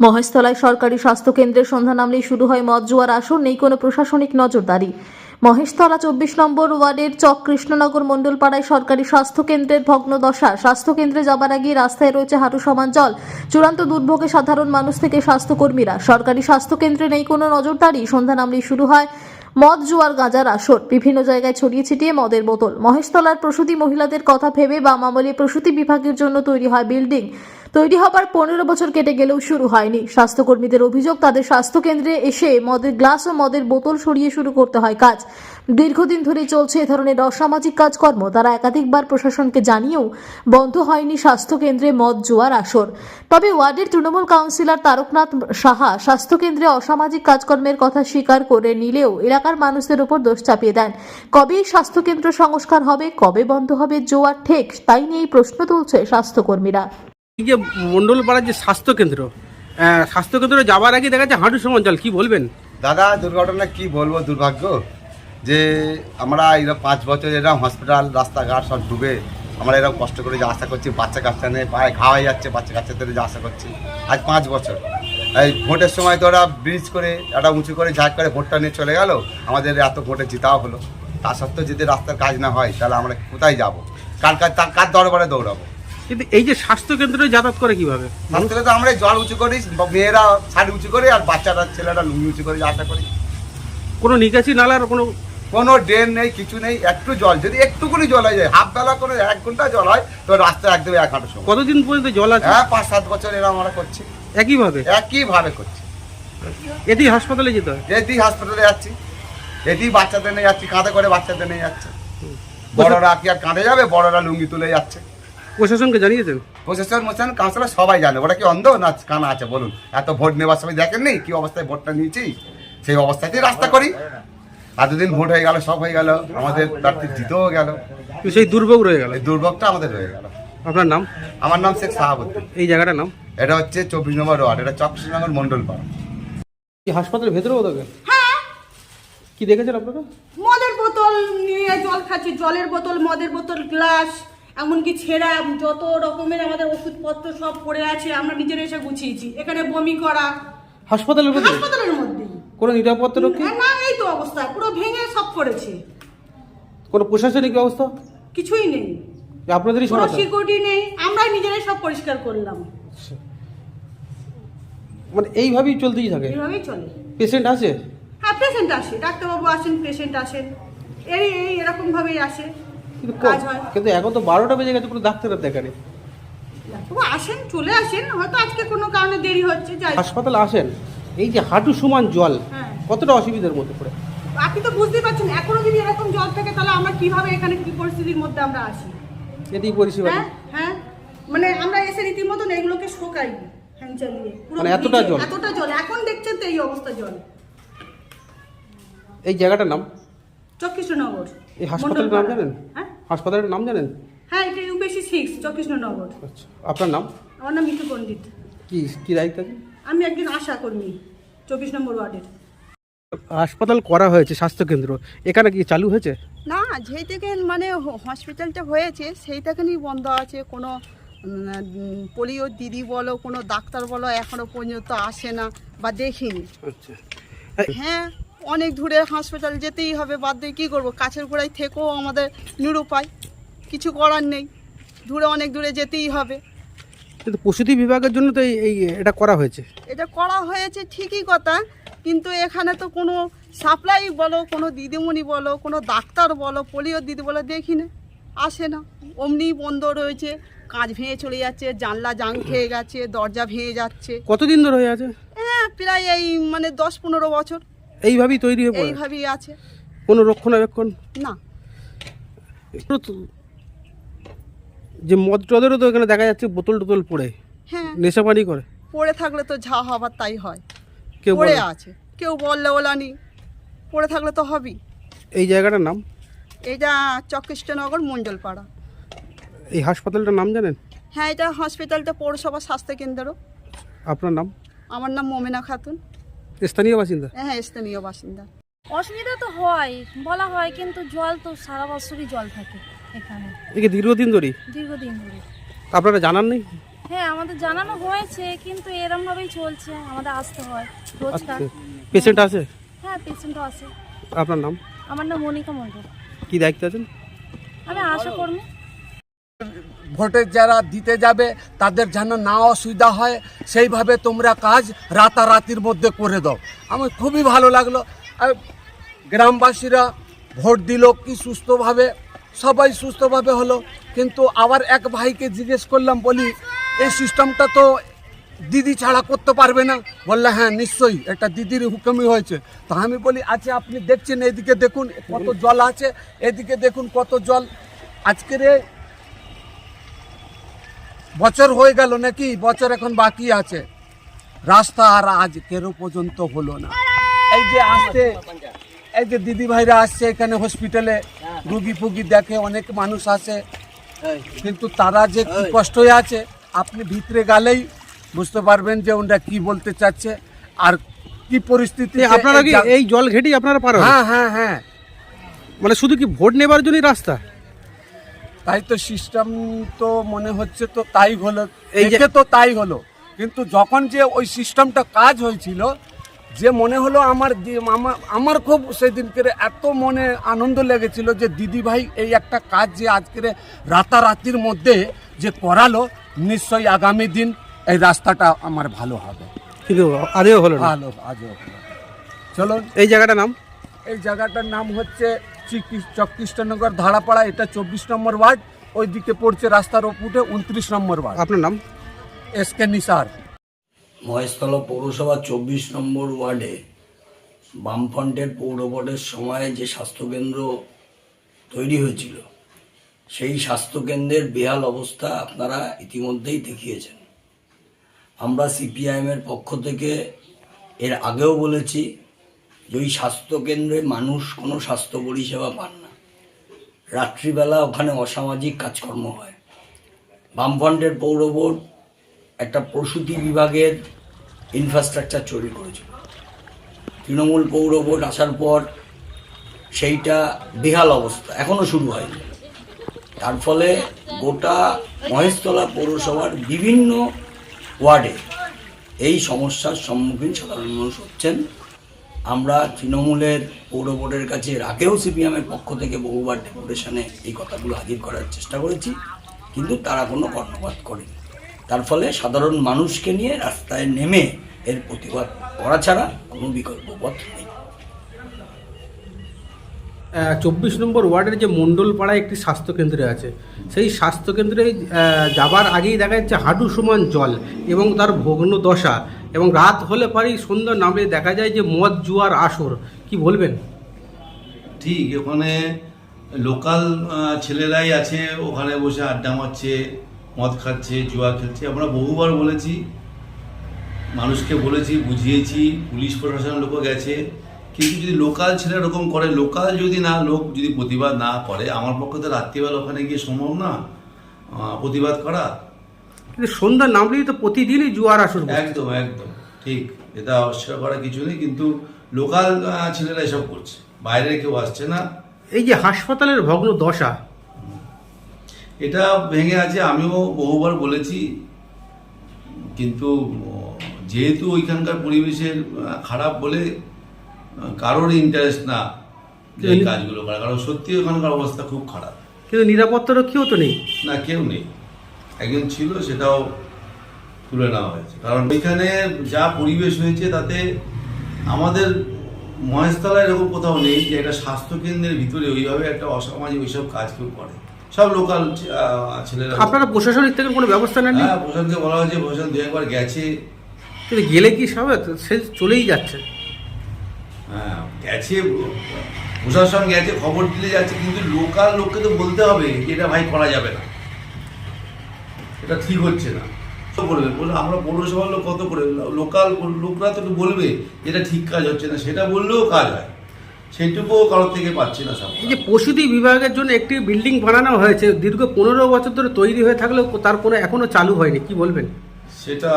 মহেশতলায় সরকারি স্বাস্থ্য কেন্দ্রের সন্ধ্যা নামলেই শুরু হয় মদ জুয়ার আসর নেই কোনো প্রশাসনিক নজরদারি। মহেশতলা চব্বিশ নম্বর ওয়ার্ডের চক কৃষ্ণনগর মণ্ডলপাড়ায় সরকারি স্বাস্থ্য কেন্দ্রের ভগ্নদশা স্বাস্থ্য কেন্দ্রে যাবার আগে রাস্তায় রয়েছে হাঁটু সমান জল। চূড়ান্ত দুর্ভোগে সাধারণ মানুষ থেকে স্বাস্থ্যকর্মীরা। সরকারি স্বাস্থ্য কেন্দ্রে নেই কোনো নজরদারি। সন্ধ্যা নামলেই শুরু হয় মদ জুয়ার গাঁজার আসর। বিভিন্ন জায়গায় ছড়িয়ে ছিটিয়ে মদের বোতল। মহেশতলার প্রসূতি মহিলাদের কথা ভেবে বাম আমলে প্রসূতি বিভাগের জন্য তৈরি হয় বিল্ডিং। তৈরি হবার পনেরো বছর কেটে গেলেও শুরু হয়নি। স্বাস্থ্যকর্মীদের অভিযোগ, তাদের স্বাস্থ্যকেন্দ্রে এসে মদের গ্লাস ও মদের বোতল সরিয়ে শুরু করতে হয় কাজ। দীর্ঘদিন ধরে চলছে এ ধরনের অসামাজিক কাজকর্ম। তারা একাধিকবার প্রশাসনকে জানিয়েও বন্ধ হয়নি স্বাস্থ্যকেন্দ্রে মদ জুয়ার আসর। তবে ওয়ার্ডের তৃণমূল কাউন্সিলর তারকনাথ সাহা স্বাস্থ্যকেন্দ্রে অসামাজিক কাজকর্মের কথা স্বীকার করে নিলেও এলাকার মানুষদের উপর দোষ চাপিয়ে দেন। কবে স্বাস্থ্যকেন্দ্র সংস্কার হবে, কবে বন্ধ হবে জোয়ার ঠেক, তাই নিয়েই প্রশ্ন তুলছে স্বাস্থ্যকর্মীরা। যে মন্ডলপাড়ার যে স্বাস্থ্যকেন্দ্র স্বাস্থ্যকেন্দ্রে যাওয়ার আগে দেখা যাচ্ছে হাঁটু সমান জল কি বলবেন? দাদা, দুর্ঘটনা কি বলব, দুর্ভাগ্য? যে আমরা এরকম পাঁচ বছর এরকম হসপিটাল রাস্তাঘাট সব ডুবে আমরা এরকম কষ্ট করে যা আশা করছি, বাচ্চা কাচ্চা নিয়ে পায়ে হয়ে যাচ্ছে, বাচ্চা কাচ্চাদের যা আশা করছি। আজ পাঁচ বছর। এই ভোটের সময় তো ওরা ব্রিজ করে, একটা উঁচু করে ঝাঁক করে ভোটটা নিয়ে চলে গেল, আমাদের এত ভোটে জিতাও হলো। তা সত্ত্বেও যদি রাস্তার কাজ না হয়, তাহলে আমরা কোথায় যাব? কার কার তার কার দরবারে দৌড়াবো? কিন্তু এই যে স্বাস্থ্যকেন্দ্রে যাতায়াত করে কীভাবে? তো আমরা জল উঁচু করি মেয়েরা শাড়ি উঁচু করে আর বাচ্চারা ছেলেরা লুঙ্গি উঁচু করে যা আশা করি। কোনো নিকাশি নালার কোনো কোনো ড্রেন নেই কিছু নেই একটু জল। যদি একটুকুনি জল হয়ে যায় হাফ বেলা করে এক ঘণ্টা জল হয় তো রাস্তা একদম এক হাঁটু সময়। কতদিন পর্যন্ত জল আছে? হ্যাঁ পাঁচ সাত বছর এরা আমরা করছি। একইভাবে? একইভাবে করছি। এতেই হাসপাতালে যেতে হয়? এদিই হাসপাতালে যাচ্ছি। এদিই বাচ্চাদের নিয়ে যাচ্ছি কাঁধে করে বাচ্চাদের নিয়ে যাচ্ছে। বড়রা কি আর কাঁধে যাবে? বড়রা লুঙ্গি তুলে যাচ্ছে। প্রশাসনকে জানিয়েছেন? প্রশাসন মোশন কাউন্সিলর সবাই জানে। ওরা কি অন্ধ না কানা আছে? বলুন। এত ভোট নেওয়ার সময় দেখেননি? কি অবস্থায় ভোটটা নিয়েছি? সেই অবস্থাতেই রাস্তা করি। এতদিন ভোট হয়ে গেল সব হয়ে গেল। আমাদের প্রার্থী জিতেও গেল। কিন্তু সেই দুর্ভোগ রয়ে গেল। দুর্ভোগটা আমাদের হয়ে গেল। আপনার নাম? আমার নাম শেখ সাহাবুদ্দিন এই জায়গাটার নাম? এটা হচ্ছে চব্বিশ নম্বর ওয়ার্ড। এটা চকশনগর মন্ডল পাড়া। কি হাসপাতালের ভেতরেও থাকে কি দেখেছেন আপনারা? মদের বোতল নিয়ে জল খাচ্ছি জলের বোতল মদের বোতল গ্লাস। এমনকি ছেঁড়া যত রকমের আমাদের ওষুধপত্র সব পড়ে আছে আমরা নিজেরা এসে গুছিয়েছি। এখানে বমি করা। হাসপাতালের ভেতরে হাসপাতালের মধ্যেই। কোনো নিরাপত্তা রক্ষী? না এই তো অবস্থা পুরো ভেঙে সব করেছে কোনো প্রশাসনিক ব্যবস্থা? কিছুই নেই। আপনাদেরই কোনো সিকিউরিটি নেই আমরাই নিজেরাই সব পরিষ্কার করলাম। মানে এইভাবেই চলতেই থাকে? এইভাবেই চলে। পেশেন্ট আছে? হ্যাঁ পেশেন্ট আসে ডাক্তারবাবু আসেন পেশেন্ট আসেন এই এই এরকম ভাবেই আসে কিন্তু কাজ হয়। কিন্তু এখন তো বারোটা বেজে গেছে কোনো ডাক্তারের দেখা নেই। আসেন চলে আসেন হয়তো আজকে কোনো কারণে দেরি হচ্ছে যাই হাসপাতালে আসেন এই যে হাঁটু সমান জল হ্যাঁ। কতটা অসুবিধার মধ্যে পড়ে? আপনি তো বুঝতেই পারছেন এখনও যদি এরকম জল থাকে তাহলে আমরা কীভাবে এখানে কি পরিস্থিতির মধ্যে আমরা আসি এতেই পরিষেবা হ্যাঁ হ্যাঁ। মানে আমরা এসে রীতিমতন এগুলোকে শোকাই হ্যাং চালিয়ে। মানে এতটা জল? এতটা জল। এখন দেখছেন তো এই অবস্থা জল। এই জায়গাটার নাম? চকৃষ্ণনগর এই হাসপাতালের নাম জানেন? হ্যাঁ? হাসপাতালের নাম জানেন? হ্যাঁ এটা ইউপিএসসি সিক্স চকৃষ্ণনগর আচ্ছা আপনার নাম? আমার নাম মিঠু পণ্ডিত। কি কি দায়িত্ব আছে? আমি একজন আশা কর্মী চব্বিশ নম্বর ওয়ার্ডের। হাসপাতাল করা হয়েছে স্বাস্থ্যকেন্দ্র। এখানে কি চালু হয়েছে? না যেই থেকে মানে হসপিটালটা হয়েছে সেই থেকেই বন্ধ আছে। কোনো পোলিও দিদি বলো কোনো ডাক্তার বলো এখনও পর্যন্ত আসে না বা দেখিনি। আচ্ছা। হ্যাঁ অনেক দূরে হসপিটাল যেতেই হবে বাদ দিয়ে কী করব? কাছের গোড়ায় থেকেও আমাদের নিরুপায় কিছু করার নেই। দূরে অনেক দূরে যেতেই হবে। কিন্তু প্রসূতি বিভাগের জন্য তো এই এই এটা করা হয়েছে। এটা করা হয়েছে ঠিকই কথা কিন্তু এখানে তো কোনো সাপ্লাই বলো কোনো দিদিমণি বলো কোনো ডাক্তার বলো পোলিও দিদি বলো দেখি না আসে না। অমনি বন্ধ রয়েছে কাঁচ ভেঙে চলে যাচ্ছে জানলা জাং খেয়ে গেছে দরজা ভেঙে যাচ্ছে। কতদিন ধরে হয়ে আছে? হ্যাঁ প্রায় এই মানে দশ পনেরো বছর। এইভাবেই তৈরি হয়ে পড়ে। এইভাবেই আছে। কোনো রক্ষণাবেক্ষণ? না। যে মদ টদেরও তো এখানে দেখা যাচ্ছে বোতল টোতল পড়ে। হ্যাঁ। নেশা পানি করে। পড়ে থাকলে তো যা হবার তাই হয়। কেউ পড়ে আছে। কেউ বললে ওলানি পড়ে থাকলে তো হবেই। এই জায়গাটার নাম? এইটা চকৃষ্টনগর মণ্ডলপাড়া। এই হাসপাতালটার নাম জানেন? হ্যাঁ এটা হসপিটালটা পৌরসভা স্বাস্থ্য স্বাস্থ্যকেন্দ্র আপনার নাম? আমার নাম মোমেনা খাতুন। স্থানীয় বাসিন্দা? হ্যাঁ স্থানীয় বাসিন্দা। অসুবিধা তো হয় বলা হয় কিন্তু জল তো সারা বছরই জল থাকে এখানে। একে দীর্ঘদিন ধরেই? দীর্ঘদিন ধরে আপনারা জানান নেই? হ্যাঁ আমাদের জানানো হয়েছে কিন্তু এরম ভাবেই চলছে আমাদের আসতে হয় রোজকার পেশেন্ট আছে? হ্যাঁ পেশেন্টও আছে। আপনার নাম? আমার নাম মনিকা মণ্ডল। কি দায়িত্ব আছেন? আমি আশা কর্মী। ভোটে যারা দিতে যাবে, তাদের যেন না অসুবিধা হয়, সেইভাবে তোমরা কাজ রাতারাতির মধ্যে করে দাও। আমার খুবই ভালো লাগল। আর গ্রামবাসীরা ভোট দিল কি সুস্থভাবে, সবাই সুস্থভাবে হলো। কিন্তু আবার এক ভাইকে জিজ্ঞেস করলাম, বলি, এই সিস্টেমটা তো দিদি ছাড়া করতে পারবে না। বললে হ্যাঁ নিশ্চয়ই, এটা দিদির হুকুমই হয়েছে। তা আমি বলি আচ্ছা আপনি দেখছেন, এদিকে দেখুন কত জল আছে, এদিকে দেখুন কত জল। আজকের বছর হয়ে গেল নাকি? বছর এখন বাকি আছে। রাস্তা আর আজ কেরো পর্যন্ত হলো না। এই যে আসতে এই যে দিদি ভাইরা আসছে এখানে হসপিটালে রুগী ফুগি দেখে অনেক মানুষ আসে। কিন্তু তারা যে কি কষ্টই আছে আপনি ভিতরে গেলেই বুঝতে পারবেন যে ওনারা কি বলতে চাচ্ছে আর কি পরিস্থিতি আপনারা কি এই জল ঘেটেই আপনারা পার হন? হ্যাঁ হ্যাঁ হ্যাঁ। মানে শুধু কি ভোট নেবার জন্যই রাস্তা? তাই তো সিস্টেম তো মনে হচ্ছে তো তাই হলো। এই যে- তো তাই হলো। কিন্তু যখন যে ওই সিস্টেমটা কাজ হয়েছিল যে মনে হলো আমার আমার খুব সেদিনকে এত মনে আনন্দ লেগেছিল যে দিদি ভাই এই একটা কাজ যে আজকের রাতারাতির মধ্যে যে করালো নিশ্চয়ই আগামী দিন এই রাস্তাটা আমার ভালো হবে। কিন্তু আদেও হলো ভালো আজও ভালো। চলুন। এই জায়গাটার নাম? এই জায়গাটার নাম হচ্ছে চকৃষ্টনগর ধারাপাড়া এটা চব্বিশ নম্বর ওয়ার্ড। ওই দিকে পড়ছে রাস্তার ওপুটে উনত্রিশ নম্বর ওয়ার্ড। আপনার নাম? S K Nisar. মহেশতলা পৌরসভা চব্বিশ নম্বর ওয়ার্ডে বামফ্রন্টের পৌর বোর্ডের সময় যে স্বাস্থ্যকেন্দ্র তৈরি হয়েছিল সেই স্বাস্থ্যকেন্দ্রের বেহাল অবস্থা আপনারা ইতিমধ্যেই দেখিয়েছেন। আমরা সিপিআইএমের পক্ষ থেকে এর আগেও বলেছি যে ওই স্বাস্থ্যকেন্দ্রে মানুষ কোনো স্বাস্থ্য পরিষেবা পান না, রাত্রিবেলা ওখানে অসামাজিক কাজকর্ম হয়। বামফ্রন্টের পৌর বোর্ড একটা প্রসূতি বিভাগের ইনফ্রাস্ট্রাকচার তৈরি করেছিল। তৃণমূল পৌর বোর্ড আসার পর সেইটা বেহাল অবস্থা এখনও শুরু হয়নি। তার ফলে গোটা মহেশতলা পৌরসভার বিভিন্ন ওয়ার্ডে এই সমস্যার সম্মুখীন সাধারণ মানুষ হচ্ছেন। আমরা তৃণমূলের পৌর বোর্ডের কাছে এর আগেও সিপিএমের পক্ষ থেকে বহুবার ডেপুটেশনে এই কথাগুলো হাজির করার চেষ্টা করেছি, কিন্তু তারা কোনো কর্ণপাত করেনি। তার ফলে সাধারণ মানুষকে নিয়ে রাস্তায় নেমে এর প্রতিবাদ করা ছাড়া কোনো বিকল্প পথ নেই। চব্বিশ নম্বর ওয়ার্ডের যে মণ্ডলপাড়ায় একটি স্বাস্থ্যকেন্দ্রে আছে, সেই স্বাস্থ্যকেন্দ্রে যাবার আগেই দেখা যাচ্ছে হাঁটু সমান জল এবং তার ভগ্ন দশা এবং রাত হলে পরেই সন্ধ্যা নামলে দেখা যায় যে মদ জুয়ার আসর। কি বলবেন? ঠিক ওখানে লোকাল ছেলেরাই আছে, ওখানে বসে আড্ডা মারছে, মদ খাচ্ছে, জুয়া খেলছে। আমরা বহুবার বলেছি, মানুষকে বলেছি, বুঝিয়েছি, পুলিশ প্রশাসনের লোকও গেছে। কিন্তু যদি লোকাল ছেলে এরকম করে, লোকাল যদি না, লোক যদি প্রতিবাদ না করে, আমার পক্ষে তো রাত্রিবেলা ওখানে গিয়ে সম্ভব না প্রতিবাদ করা। কিন্তু সন্ধ্যা নামলেই তো প্রতিদিনই জুয়ার আসর বসে। একদম একদম। ঠিক এটা অস্বীকার করার কিছু নেই কিন্তু লোকাল ছেলেরা এসব করছে। বাইরে কেউ আসছে না। এই যে হাসপাতালের ভগ্ন দশা। এটা ভেঙে আছে আমিও বহুবার বলেছি। কিন্তু যেহেতু ওইখানকার পরিবেশের খারাপ বলে কারোর ইন্টারেস্ট না এই কাজগুলো করা। কারণ সত্যি ওখানকার অবস্থা খুব খারাপ। কিন্তু নিরাপত্তারক্ষীও তো নেই। না কেউ নেই। একজন ছিল সেটাও তুলে নেওয়া হয়েছে। কারণ ওইখানে যা পরিবেশ হয়েছে তাতে আমাদের মহেশতলা এরকম কোথাও নেই যে একটা স্বাস্থ্যকেন্দ্রের ভিতরে ওইভাবে একটা অসামাজিক ওইসব কাজ কেউ করে। সব লোকাল ছেলেরা আপনারা প্রশাসনিক থেকে কোনো ব্যবস্থা নেননি? হ্যাঁ প্রশাসনকে বলা হয়েছে প্রশাসন দু একবার গেছে। কিন্তু গেলে কি সবে? সে চলেই যাচ্ছে। হ্যাঁ গেছে প্রশাসন গেছে খবর দিলে যাচ্ছে কিন্তু লোকাল লোককে তো বলতে হবে যে এটা ভাই করা যাবে না। এটা ঠিক হচ্ছে না। করবে বলে আমরা পৌরসভার লোক কত করে? লোকাল লোকরা তো একটু বলবে এটা ঠিক কাজ হচ্ছে না সেটা বললেও কাজ হয়। সেইটুকুও কারোর থেকে পাচ্ছি না সব এই যে প্রসূতি বিভাগের জন্য একটি বিল্ডিং বানানো হয়েছে দীর্ঘ পনেরো বছর ধরে তৈরি হয়ে থাকলেও তার কোনো এখনও চালু হয়নি কি বলবেন? সেটা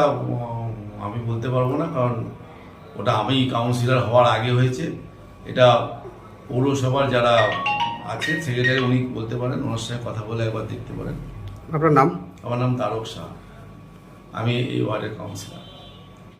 আমি বলতে পারব না কারণ ওটা আমি কাউন্সিলর হওয়ার আগে হয়েছে। এটা পৌরসভার যারা আছে সেক্রেটারি উনি বলতে পারেন ওনার সঙ্গে কথা বলে একবার দেখতে পারেন। আপনার নাম? আমার নাম তারক শাহ। আমি এই ওয়ার্ডের কাউন্সিলর